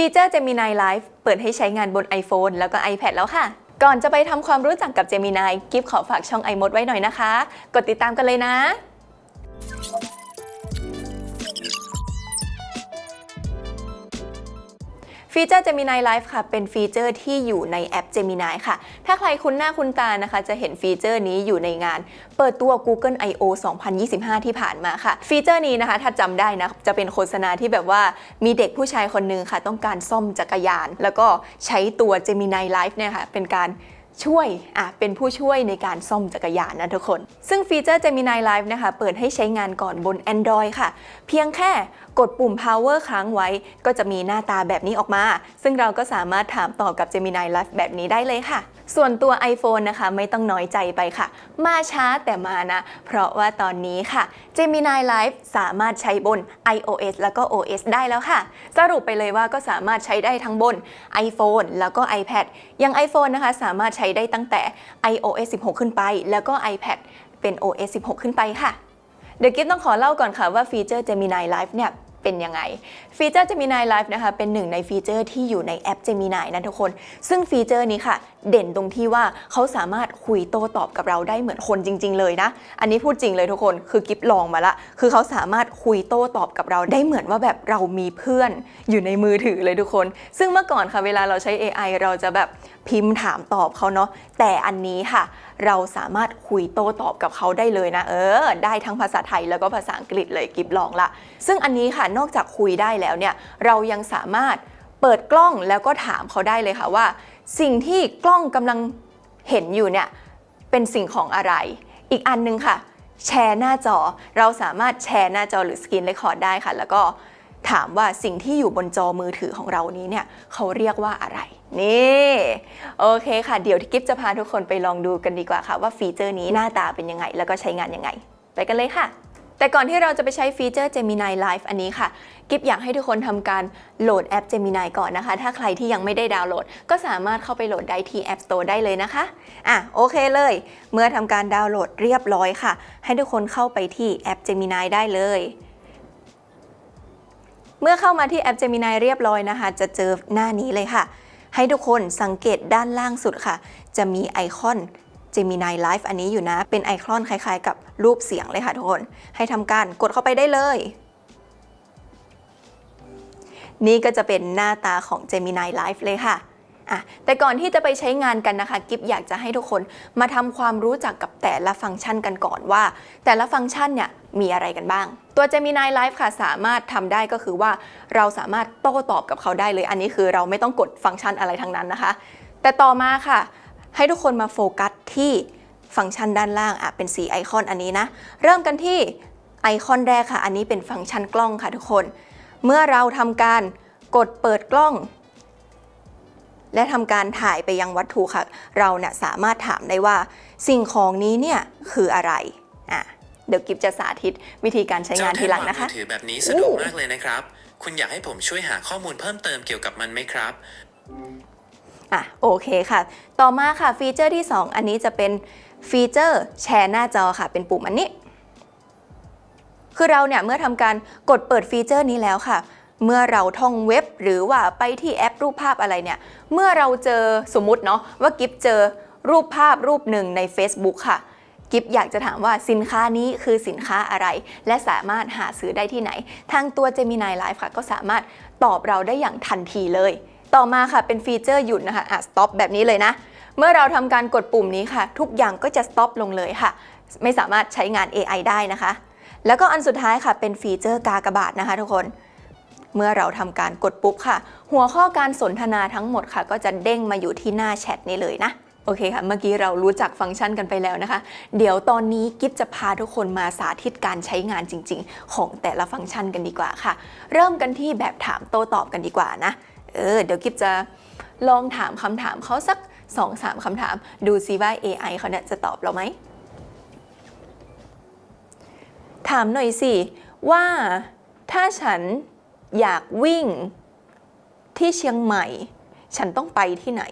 ฟีเจอร์ Gemini Live เปิดให้ใช้งานบน iPhone แล้วก็ iPad แล้วค่ะ ก่อนจะไปทำความรู้จักกับ Gemini กิฟขอฝากช่อง iMode ไว้หน่อยนะคะ กดติดตามกันเลยนะ ฟีเจอร์ Gemini Live ค่ะ เป็นฟีเจอร์ที่อยู่ในแอป Gemini ค่ะ ถ้าใครคุ้นหน้าคุ้นตานะคะ จะเห็นฟีเจอร์นี้อยู่ในงาน เปิดตัว Google I/O 2025 ที่ผ่านมาค่ะ ฟีเจอร์นี้นะคะ ถ้าจำได้นะ จะเป็นโฆษณาที่แบบว่ามีเด็กผู้ชายคนหนึ่งค่ะ ต้องการซ่อมจักรยาน แล้วก็ใช้ตัว Gemini Live เนี่ยค่ะ เป็นการ ช่วยอะเป็นผู้ช่วยในการซ่อมจักรยานนะทุกคน ซึ่งฟีเจอร์ Gemini Live นะคะ เปิดให้ใช้งานก่อนบน Android ค่ะ เพียงแค่กดปุ่ม power ค้างไว้ ก็จะมีหน้าตาแบบนี้ออกมา ซึ่งเราก็สามารถถามตอบกับ Gemini Live แบบนี้ได้เลยค่ะ ส่วนตัว iPhone นะคะ ไม่ต้องน้อยใจไปค่ะ มาช้าแต่มานะ เพราะว่าตอนนี้ค่ะ Gemini Live สามารถใช้บน iOS แล้วก็ OS ได้แล้วค่ะ สรุปไปเลยว่าก็สามารถใช้ได้ทั้งบน iPhone แล้วก็ iPad อย่าง iPhone นะคะ สามารถใช้ได้ตั้งแต่ iOS 16 ขึ้นไป แล้วก็ iPad เป็น OS 16 ขึ้นไปค่ะ เดี๋ยวกิ๊บต้องขอเล่าก่อนค่ะว่าฟีเจอร์ Gemini Live เนี่ย เป็นยังไง ฟีเจอร์ Gemini Live นะคะ เป็นหนึ่งในฟีเจอร์ที่อยู่ในแอป Gemini นะทุกคน ซึ่งฟีเจอร์นี้ค่ะ เด่นตรงที่ว่าเขาสามารถคุยโต้ตอบกับเราได้เหมือนคนจริง ๆ เลยนะ อันนี้พูดจริงเลยทุกคน คือกิ๊บลองมาละ คือเขาสามารถคุยโต้ตอบกับเราได้เหมือนว่าแบบเรามีเพื่อนอยู่ในมือถือเลยทุกคน ซึ่งเมื่อก่อนค่ะเวลาเราใช้ AI เราจะแบบ พิมพ์ถามตอบเขาเนาะแต่อันนี้ค่ะ เราสามารถคุยโต้ตอบกับเขาได้เลยนะ เออ ได้ทั้งภาษาไทยแล้วก็ภาษาอังกฤษเลยกิบลองละ ซึ่งอันนี้ค่ะนอกจากคุยได้แล้วเนี่ย เรายังสามารถเปิดกล้องแล้วก็ถามเขาได้เลยค่ะว่า สิ่งที่กล้องกำลังเห็นอยู่เนี่ยเป็นสิ่งของอะไร อีกอันนึงค่ะ แชร์หน้าจอ เราสามารถแชร์หน้าจอหรือสกรีนเรคคอร์ดได้ค่ะ แล้วก็ ถามว่าสิ่งที่อยู่บนจอมือถือของเรานี้เนี่ยเขาเรียกว่าอะไร นี่โอเคค่ะ เดี๋ยวที่กิฟจะพาทุกคนไปลองดูกันดีกว่าค่ะ ว่าฟีเจอร์นี้หน้าตาเป็นยังไง แล้วก็ใช้งานยังไง ไปกันเลยค่ะแต่ก่อนที่เราจะไปใช้ฟีเจอร์ Gemini Live อันนี้ค่ะ กิฟอยากให้ทุกคนทำการโหลดแอป Gemini ก่อนนะคะ ถ้าใครที่ยังไม่ได้ดาวน์โหลด ก็สามารถเข้าไปโหลดได้ที่ App Store ได้เลยนะคะ อะโอเคเลย เมื่อทำการดาวน์โหลดเรียบร้อยค่ะ ให้ทุกคนเข้าไปที่แอป Gemini ได้เลย เมื่อเข้ามาที่แอป Gemini เรียบร้อยนะคะ จะเจอหน้านี้เลยค่ะ ให้ทุกคนสังเกตด้านล่างสุดค่ะ จะมีไอคอน Gemini Live อันนี้อยู่นะ เป็นไอคอนคล้ายๆ กับรูปเสียงเลยค่ะทุกคน ให้ทำการกดเข้าไปได้เลย นี่ก็จะเป็นหน้าตาของ Gemini Live เลยค่ะ อะแต่ก่อนที่จะไปใช้งานกันนะคะกิฟอยากจะให้ทุกคนมาทำความรู้จักกับแต่ละฟังก์ชันกันก่อนว่า แต่ละฟังก์ชันเนี่ยมีอะไรกันบ้าง ตัว Gemini Live ค่ะสามารถทำได้ก็คือว่าเราสามารถโต้ตอบกับเขาได้เลย อันนี้คือเราไม่ต้องกดฟังก์ชันอะไรทั้งนั้นนะคะ แต่ต่อมาค่ะ ให้ทุกคนมาโฟกัสที่ฟังก์ชันด้านล่างอะเป็นสีไอคอนอันนี้นะ เริ่มกันที่ไอคอนแรกค่ะ อันนี้เป็นฟังก์ชันกล้องค่ะทุกคน เมื่อเราทำการกดเปิดกล้อง และทำการถ่ายไปยังวัตถุค่ะ เราเนี่ยสามารถถามได้ว่าสิ่งของนี้เนี่ยคืออะไรอะเดี๋ยวกิฟจะสาธิตวิธีการใช้งานทีหลังนะคะเจ้าแท่นวางมือถือแบบนี้สะดวกมากเลยนะครับ คุณอยากให้ผมช่วยหาข้อมูลเพิ่มเติมเกี่ยวกับมันไหมครับอะโอเคค่ะ ต่อมาค่ะฟีเจอร์ที่ 2 อันนี้จะเป็นฟีเจอร์แชร์หน้าจอค่ะ เป็นปุ่มอันนี้ คือเราเนี่ยเมื่อทำการกดเปิดฟีเจอร์นี้แล้วค่ะ เมื่อเราท่องเว็บ หรือว่าไปที่แอปรูปภาพอะไรเนี่ย เมื่อเราเจอสมมุติเนาะว่ากิฟเจอรูปภาพรูปหนึ่งใน Facebook ค่ะกิฟอยากจะถามว่าสินค้านี้คือสินค้าอะไร และสามารถหาซื้อได้ที่ไหน ทางตัว Gemini Live ค่ะก็สามารถตอบเราได้อย่างทันทีเลย ต่อมาค่ะเป็นฟีเจอร์หยุดนะคะอะ stop แบบนี้เลยนะ เมื่อเราทำการกดปุ่มนี้ค่ะ ทุกอย่างก็จะ stop ลงเลยค่ะ ไม่สามารถใช้งาน AI ได้นะคะ แล้วก็อันสุดท้ายค่ะเป็นฟีเจอร์กากบาทนะคะทุกคน เมื่อเราทำการกดปุ๊บค่ะ หัวข้อการสนทนาทั้งหมดค่ะ ก็จะเด้งมาอยู่ที่หน้าแชทนี้เลยนะโอเคค่ะ เมื่อกี้เรารู้จักฟังก์ชันกันไปแล้วนะคะ เดี๋ยวตอนนี้กิฟจะพาทุกคนมาสาธิตการใช้งานจริง ๆ ของแต่ละฟังก์ชันกันดีกว่าค่ะ เริ่มกันที่แบบถามโต้ตอบกันดีกว่านะ เออ เดี๋ยวกิฟจะลองถามคำถามเขาสัก 2-3คำถาม ดูซิว่า AI เขาเนี่ยจะตอบเราไหม ถามหน่อยสิว่าถ้าฉัน อยากวิ่งที่เชียงใหม่ ฉันต้องไปที่ไหน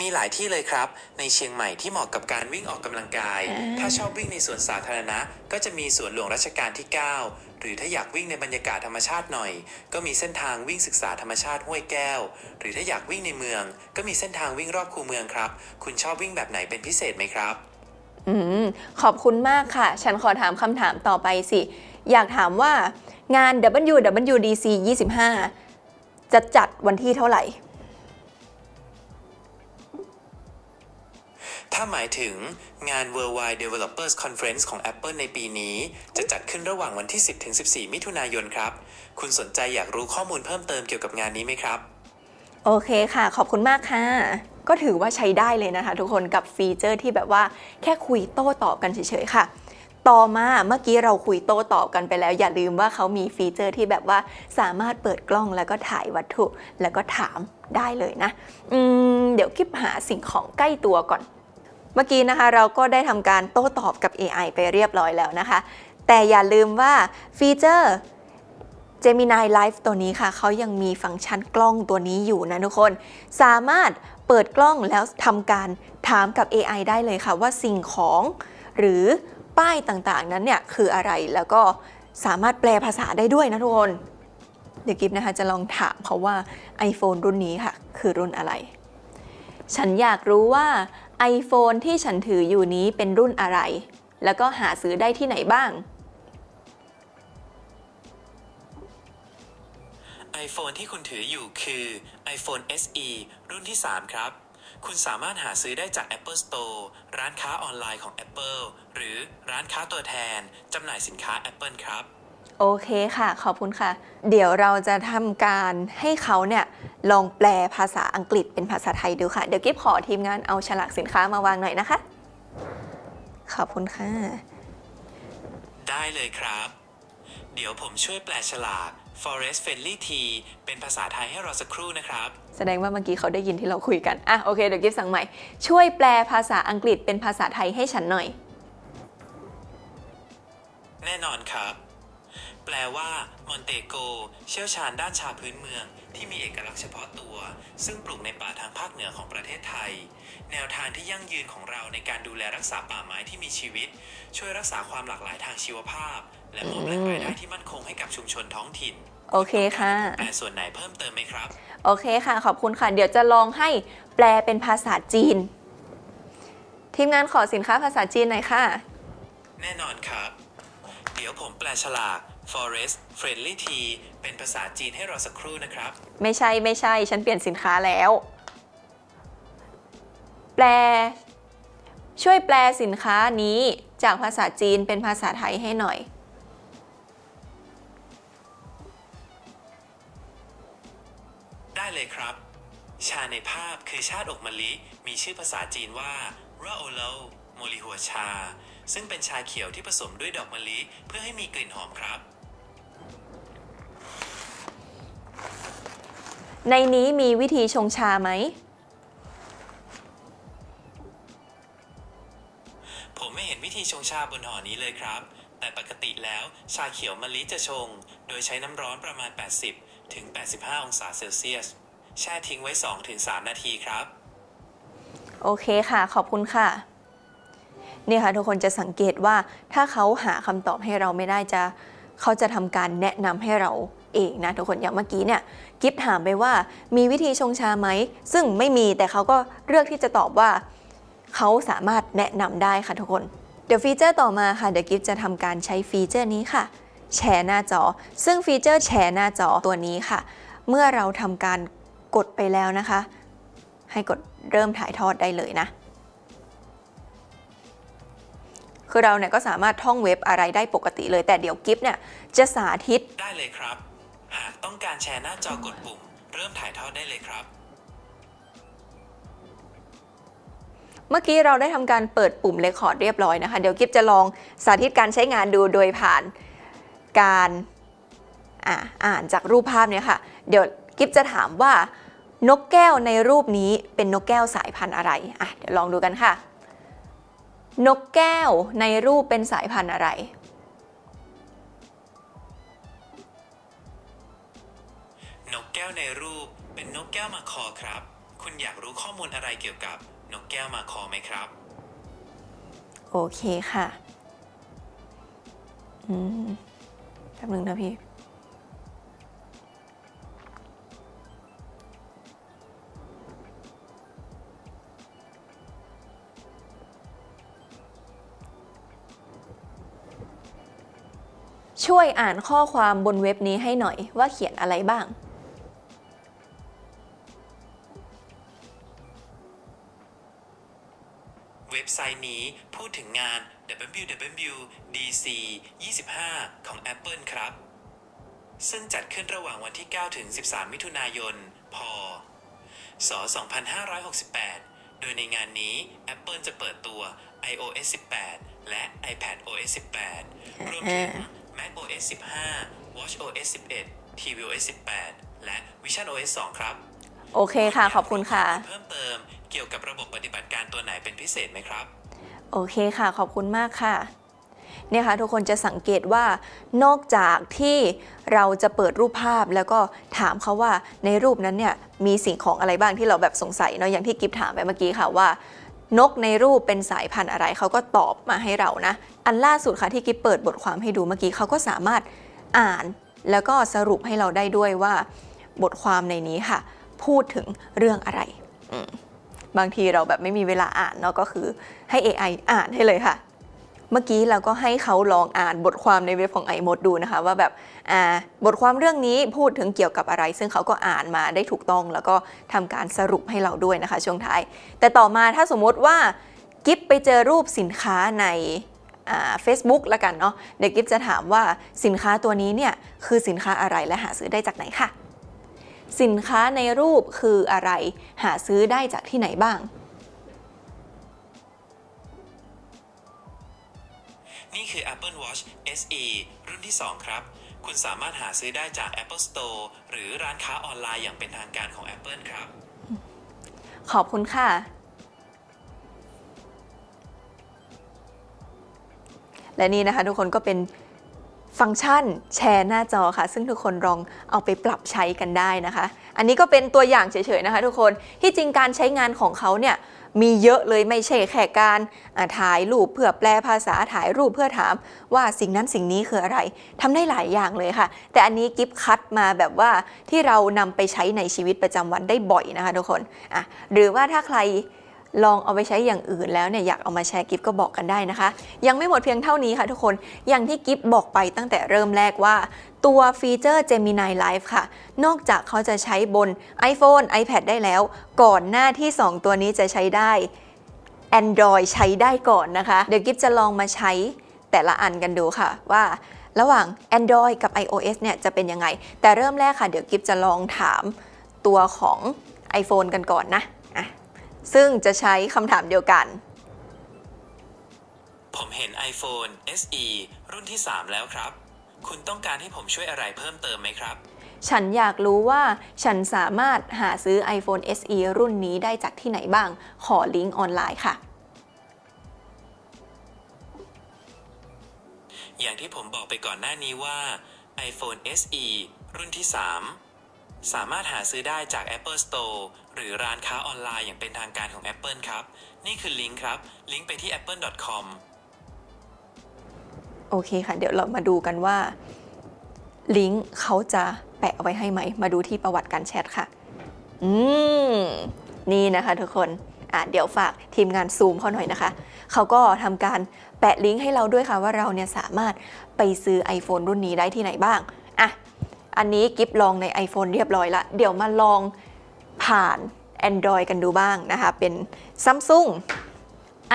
มีหลายที่เลยครับ ในเชียงใหม่ที่เหมาะกับการวิ่งออกกำลังกาย ถ้าชอบวิ่งในสวนสาธารณะ ก็จะมีสวนหลวงรัชกาลที่ 9 หรือถ้าอยากวิ่งในบรรยากาศธรรมชาติหน่อย ก็มีเส้นทางวิ่งศึกษาธรรมชาติห้วยแก้ว หรือถ้าอยากวิ่งในเมือง ก็มีเส้นทางวิ่งรอบคูเมืองครับ คุณชอบวิ่งแบบไหนเป็นพิเศษไหมครับ อืมขอบคุณมากค่ะ ฉันขอถามคำถามต่อไปสิ อยากถามว่างาน WWDC 25 จะจัดวันที่เท่าไหร่ ถ้าหมายถึงงาน Worldwide Developers Conference ของ Apple ในปีนี้ จะจัดขึ้นระหว่างวันที่ 10-14 มิถุนายนครับ คุณสนใจอยากรู้ข้อมูลเพิ่มเติมเกี่ยวกับงานนี้ไหมครับ โอเคค่ะ ขอบคุณมากค่ะ ก็ถือว่าใช้ได้เลยนะคะ ทุกคนกับฟีเจอร์ที่แบบว่าแค่คุยโต้ตอบกันเฉยๆค่ะ ต่อมาเมื่อกี้เราคุยโต้ตอบกันไปแล้ว อย่าลืมว่าเขามีฟีเจอร์ที่แบบว่าสามารถเปิดกล้องแล้วก็ถ่ายวัตถุแล้วก็ถามได้เลยนะอืมเดี๋ยวคลิปหาสิ่งของใกล้ตัวก่อน เมื่อกี้นะคะเราก็ได้ทำการโต้ตอบกับ AI ไปเรียบร้อยแล้วนะคะ แต่อย่าลืมว่าฟีเจอร์ Gemini Live ตัวนี้ค่ะ เขายังมีฟังก์ชันกล้องตัวนี้อยู่นะทุกคน สามารถ เปิดกล้องแล้วทำการถามกับ AI ได้เลยค่ะว่าสิ่งของหรือป้ายต่างๆ นั้นเนี่ยคืออะไรแล้วก็สามารถแปลภาษาได้ด้วยนะทุกคน เดี๋ยวกิฟนะคะจะลองถามเขาว่า iPhone รุ่นนี้ค่ะ คือรุ่นอะไร ฉันอยากรู้ว่า iPhone ที่ฉันถืออยู่นี้เป็นรุ่นอะไร แล้วก็หาซื้อได้ที่ไหนบ้าง iPhone ที่คุณถืออยู่คือ iPhone SE รุ่นที่ 3 ครับ คุณสามารถหาซื้อได้จาก Apple Store ร้านค้าออนไลน์ของ Apple หรือร้านค้าตัวแทนจำหน่ายสินค้า Apple ครับโอเคค่ะ ขอบคุณค่ะ เดี๋ยวเราจะทำการให้เขาเนี่ยลองแปลภาษาอังกฤษเป็นภาษาไทยดูค่ะ เดี๋ยวกิ๊บขอทีมงานเอาฉลากสินค้ามาวางหน่อยนะคะ ขอบคุณค่ะ ได้เลยครับ เดี๋ยวผมช่วยแปลฉลาก Forest Friendly Tea เป็นภาษาไทยให้เราสักครู่นะครับ แสดงว่าเมื่อกี้เขาได้ยินที่เราคุยกัน อะ โอเค เดี๋ยวกิ๊บสั่งใหม่ ช่วยแปลภาษาอังกฤษเป็นภาษาไทยให้ฉันหน่อย แน่นอนครับ แปลว่ามอนเตโก เชี่ยวชาญด้านชาพื้นเมือง ที่มีเอกลักษณ์เฉพาะตัว ซึ่งปลูกในป่าทางภาคเหนือของประเทศไทย แนวทางที่ยั่งยืนของเราในการดูแลรักษาป่าไม้ที่มีชีวิต ช่วยรักษาความหลากหลายทางชีวภาพ และมอบแหล่งรายได้ที่มั่นคงให้กับชุมชนท้องถิ่น โอเคค่ะ แปลส่วนไหนเพิ่มเติมไหมครับ โอเคค่ะ ขอบคุณค่ะ เดี๋ยวจะลองให้แปลเป็นภาษาจีน ทีมงานขอสินค้าภาษาจีนหน่อยค่ะ แน่นอนครับ เดี๋ยวผมแปลฉลาก Forest Friendly Tea เป็นภาษาจีนให้เราสักครู่นะครับ ไม่ใช่ไม่ใช่ ฉันเปลี่ยนสินค้าแล้ว แปล ช่วยแปลสินค้านี้จากภาษาจีนเป็นภาษาไทยให้หน่อย เลยครับ ชาในภาพคือชาติอกมะลิ มีชื่อภาษาจีนว่าราโอโลโมลิหัวชา ซึ่งเป็นชาเขียวที่ผสมด้วยดอกมะลิ เพื่อให้มีกลิ่นหอมครับ ในนี้มีวิธีชงชาไหม ผมไม่เห็นวิธีชงชาบนห่อนี้เลยครับ แต่ปกติแล้วชาเขียวมะลิจะชง โดยใช้น้ำร้อนประมาณ 80 ถึง 85 องศาเซลเซียส แช่ทิ้งไว้ 2-3 นาทีครับ โอเคค่ะขอบคุณค่ะนี่ค่ะทุกคนจะสังเกตว่าถ้าเขาหาคำตอบให้เราไม่ได้จะเขาจะทำการแนะนำให้เราเองนะทุกคนอย่างเมื่อกี้เนี่ยกิฟถามไปว่ามีวิธีชงชาไหม ซึ่งไม่มีแต่เขาก็เลือกที่จะตอบว่า เขาสามารถแนะนำได้ค่ะทุกคน เดี๋ยวฟีเจอร์ต่อมาค่ะเดี๋ยวกิฟจะทำการใช้ฟีเจอร์นี้ค่ะ แชร์หน้าจอ ซึ่งฟีเจอร์แชร์หน้าจอตัวนี้ค่ะ เมื่อเราทำการกดไปแล้วนะคะ ให้กดเริ่มถ่ายทอดได้เลยนะ คือเราเนี่ยก็สามารถท่องเว็บอะไรได้ปกติเลย แต่เดี๋ยวกิฟเนี่ยจะสาธิต ได้เลยครับ หากต้องการแชร์หน้าจอกดปุ่ม เริ่มถ่ายทอดได้เลยครับเมื่อกี้เราได้ทำการเปิดปุ่มเรคคอร์ดเรียบร้อยนะคะ เดี๋ยวกิฟจะลองสาธิตการใช้งานดูโดยผ่าน การอ่าอ่านจากรูปภาพเนี่ยค่ะ เดี๋ยวกิฟจะถามว่านกแก้วในรูปนี้เป็นนกแก้วสายพันธุ์อะไรอะเดี๋ยวลองดูกันค่ะ นกแก้วในรูปเป็นสายพันธุ์อะไร นกแก้วในรูปเป็นนกแก้วมาคอครับ คุณอยากรู้ข้อมูลอะไรเกี่ยวกับนกแก้วมาคอไหมครับ โอเคค่ะ อืมแป๊บนึงนะพี่ช่วยอ่านข้อความบนเว็บนี้ให้หน่อยว่าเขียนอะไรบ้าง เว็บไซต์นี้พูดถึงงาน WWDC 25 ของ Apple ครับ ซึ่งจัดขึ้นระหว่างวันที่ 9 ถึง 13 มิถุนายน พศ 2568 โดยในงานนี้ Apple จะเปิดตัว iOS 18 และ iPad OS 18 รวมถึง Mac OS 15 Watch OS 11 tvOS 18 และ Vision OS 2 ครับ โอเคค่ะ ขอบคุณค่ะ เพิ่มเติมเกี่ยวกับระบบปฏิบัติการตัวไหนเป็นพิเศษไหมครับ โอเคค่ะ ขอบคุณมากค่ะเนี่ยค่ะทุกคนจะสังเกตว่านอกจากที่เราจะเปิดรูปภาพแล้วก็ถามเขาว่าในรูปนั้นเนี่ยมีสิ่งของอะไรบ้างที่เราแบบสงสัยเนาะอย่างที่กิฟถามไปเมื่อกี้ค่ะว่า นกในรูปเป็นสายพันธุ์อะไรเขาก็ตอบมาให้เรานะ อันล่าสุดค่ะที่กิฟเปิดบทความให้ดูเมื่อกี้เขาก็สามารถอ่านแล้วก็สรุปให้เราได้ด้วยว่า บทความในนี้ค่ะ พูดถึงเรื่องอะไรอืม บางทีเราแบบไม่มีเวลาอ่านเนาะก็คือให้ AI อ่านให้เลยค่ะ เมื่อกี้เราก็ให้เขาลองอ่านบทความในเว็บของไอมดดูนะคะ ว่าแบบบทความเรื่องนี้พูดถึงเกี่ยวกับอะไร ซึ่งเขาก็อ่านมาได้ถูกต้อง แล้วก็ทำการสรุปให้เราด้วยนะคะ ช่วงท้าย แต่ต่อมาถ้าสมมติว่ากิฟไปเจอรูปสินค้าในเฟซบุ๊กละกันเนาะเดี๋ยวกิฟจะถามว่าสินค้าตัวนี้เนี่ยคือสินค้าอะไรและหาซื้อได้จากไหนค่ะ สินค้าในรูปคืออะไร หาซื้อได้จากที่ไหนบ้าง นี่คือ Apple Watch SE รุ่นที่ 2 ครับ คุณสามารถหาซื้อได้จาก Apple Store หรือร้านค้าออนไลน์อย่างเป็นทางการของ Apple ครับ ขอบคุณค่ะ และนี่นะคะทุกคนก็เป็น ฟังก์ชันแชร์หน้าจอค่ะ ซึ่งทุกคนลองเอาไปปรับใช้กันได้นะคะ อันนี้ก็เป็นตัวอย่างเฉยๆนะคะ ทุกคนที่จริงการใช้งานของเขาเนี่ยมีเยอะเลยไม่ใช่แค่การถ่ายรูปเพื่อแปลภาษาถ่ายรูปเพื่อถามว่าสิ่งนั้นสิ่งนี้คืออะไรทำได้หลายอย่างเลยค่ะ แต่อันนี้กิฟคัดมาแบบว่าที่เรานำไปใช้ในชีวิตประจำวันได้บ่อยนะคะทุกคนอะหรือว่าถ้าใคร ลองเอาไปใช้อย่างอื่นแล้วเนี่ยอยากเอามาแชร์กิฟก็บอกกันได้นะคะ ยังไม่หมดเพียงเท่านี้ค่ะทุกคนอย่างที่กิฟบอกไปตั้งแต่เริ่มแรกว่าตัวฟีเจอร์ Gemini Live ค่ะ นอกจากเขาจะใช้บน iPhone iPad ได้แล้ว ก่อนหน้าที่ 2 ตัวนี้จะใช้ได้ Android ใช้ได้ก่อนนะคะ เดี๋ยวกิฟจะลองมาใช้แต่ละอันกันดูค่ะว่าระหว่าง Android กับ iOS เนี่ยจะเป็นยังไง แต่เริ่มแรกค่ะ เดี๋ยวกิฟจะลองถามตัวของ iPhone กันก่อนนะอะ ซึ่งจะใช้คำถามเดียวกัน ผมเห็น iPhone SE รุ่นที่ 3 แล้วครับ คุณต้องการให้ผมช่วยอะไรเพิ่มเติมไหมครับ ฉันอยากรู้ว่าฉันสามารถหาซื้อ iPhone SE รุ่นนี้ได้จากที่ไหนบ้าง ขอลิงก์ออนไลน์ค่ะ อย่างที่ผมบอกไปก่อนหน้านี้ว่า iPhone SE รุ่นที่ 3 สามารถหาซื้อได้จาก Apple Store หรือร้านค้าออนไลน์อย่างเป็นทางการของ Apple ครับ นี่คือลิงก์ครับ ลิงก์ไปที่ apple.com โอเคค่ะ เดี๋ยวเรามาดูกันว่า ลิงก์เขาจะแปะเอาไว้ให้ไหม มาดูที่ประวัติการแชทค่ะ อืม นี่นะคะทุกคนอะเดี๋ยวฝากทีมงานซูมเขาหน่อยนะคะ เขาก็ทำการแปะลิงก์ให้เราด้วยค่ะว่าเราเนี่ยสามารถไปซื้อ iPhone รุ่นนี้ได้ที่ไหนบ้าง อะ อันนี้กิฟลองใน iPhone เรียบร้อยละ เดี๋ยวมาลอง ผ่าน Android กันดูบ้างนะคะ เป็น Samsung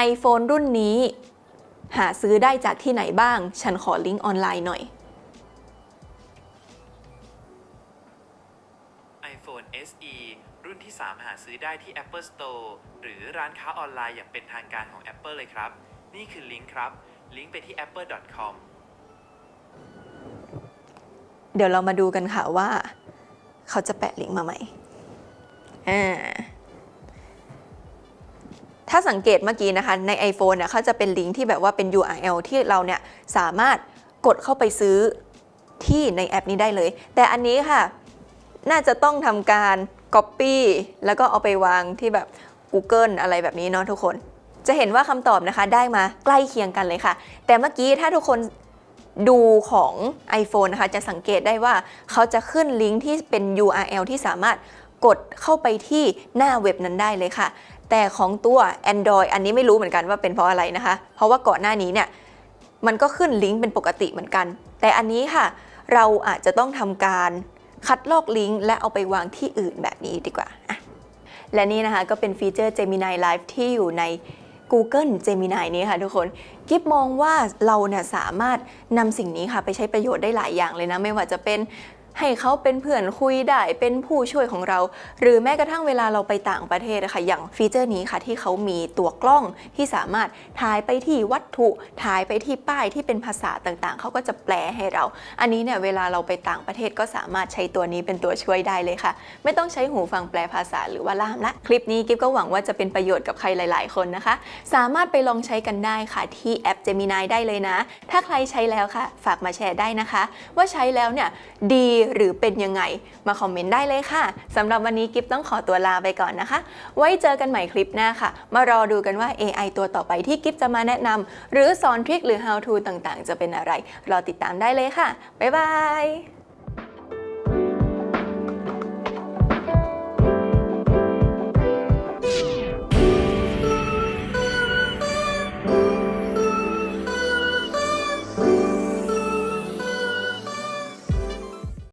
iPhone รุ่นนี้ หาซื้อได้จากที่ไหนบ้าง ฉันขอลิงก์ออนไลน์หน่อย iPhone SE รุ่นที่ 3 หาซื้อได้ที่ Apple Store หรือร้านค้าออนไลน์อย่างเป็นทางการของ Apple เลยครับ นี่คือลิงก์ครับ ลิงก์ไปที่ apple.com เดี๋ยวเรามาดูกันค่ะว่า เขาจะแปะลิงก์มาไหม อ่าถ้าสังเกตเมื่อกี้นะคะ ใน iPhone เนี่ยเขาจะเป็นลิงก์ที่แบบว่าเป็น URL ที่เราเนี่ยสามารถกดเข้าไปซื้อที่ในแอปนี้ได้เลย แต่อันนี้ค่ะ น่าจะต้องทำการ Copy แล้วก็เอาไปวางที่แบบ Google อะไรแบบนี้เนาะทุกคน จะเห็นว่าคำตอบนะคะได้มาใกล้เคียงกันเลยค่ะ แต่เมื่อกี้ถ้าทุกคนดูของ iPhone นะคะ จะสังเกตได้ว่าเขาจะขึ้นลิงก์ที่เป็น URL ที่สามารถ กดเข้าไปที่หน้าเว็บนั้นได้เลยค่ะ แต่ของตัว Android อันนี้ไม่รู้เหมือนกันว่าเป็นเพราะอะไรนะคะ เพราะว่าก่อนหน้านี้เนี่ยมันก็ขึ้นลิงก์เป็นปกติเหมือนกัน แต่อันนี้ค่ะ เราอาจจะต้องทำการคัดลอกลิงก์และเอาไปวางที่อื่นแบบนี้ดีกว่า และนี่นะคะก็เป็นฟีเจอร์ Gemini Live ที่อยู่ใน Google Gemini นี้ค่ะทุกคน กิฟมองว่าเราเนี่ยสามารถนำสิ่งนี้ค่ะไปใช้ประโยชน์ได้หลายอย่างเลยนะ ไม่ว่าจะเป็น ให้เขาเป็นเพื่อนคุยได้เป็นผู้ช่วยของเรา หรือแม้กระทั่งเวลาเราไปต่างประเทศนะคะอย่างฟีเจอร์นี้ค่ะที่เขามีตัวกล้องที่สามารถถ่ายไปที่วัตถุถ่ายไปที่ป้ายที่เป็นภาษาต่างๆ เขาก็จะแปลให้เรา อันนี้เนี่ยเวลาเราไปต่างประเทศก็สามารถใช้ตัวนี้เป็นตัวช่วยได้เลยค่ะ ไม่ต้องใช้หูฟังแปลภาษาหรือว่าล่ามละคลิปนี้กิฟก็หวังว่าจะเป็นประโยชน์กับใครหลาย ๆ คนนะคะ สามารถไปลองใช้กันได้ค่ะที่แอป Gemini ได้เลยนะ ถ้าใครใช้แล้วค่ะ ฝากมาแชร์ได้นะคะ ว่าใช้แล้วเนี่ยดีหรือเป็นยังไง มาคอมเมนต์ได้เลยค่ะสำหรับวันนี้กิฟต้องขอตัวลาไปก่อนนะคะ ไว้เจอกันใหม่คลิปหน้าค่ะ มารอดูกันว่า AI ตัวต่อไปที่กิฟจะมาแนะนำหรือสอนทริคหรือ how to ต่างๆ จะเป็นอะไร รอติดตามได้เลยค่ะบ๊ายบาย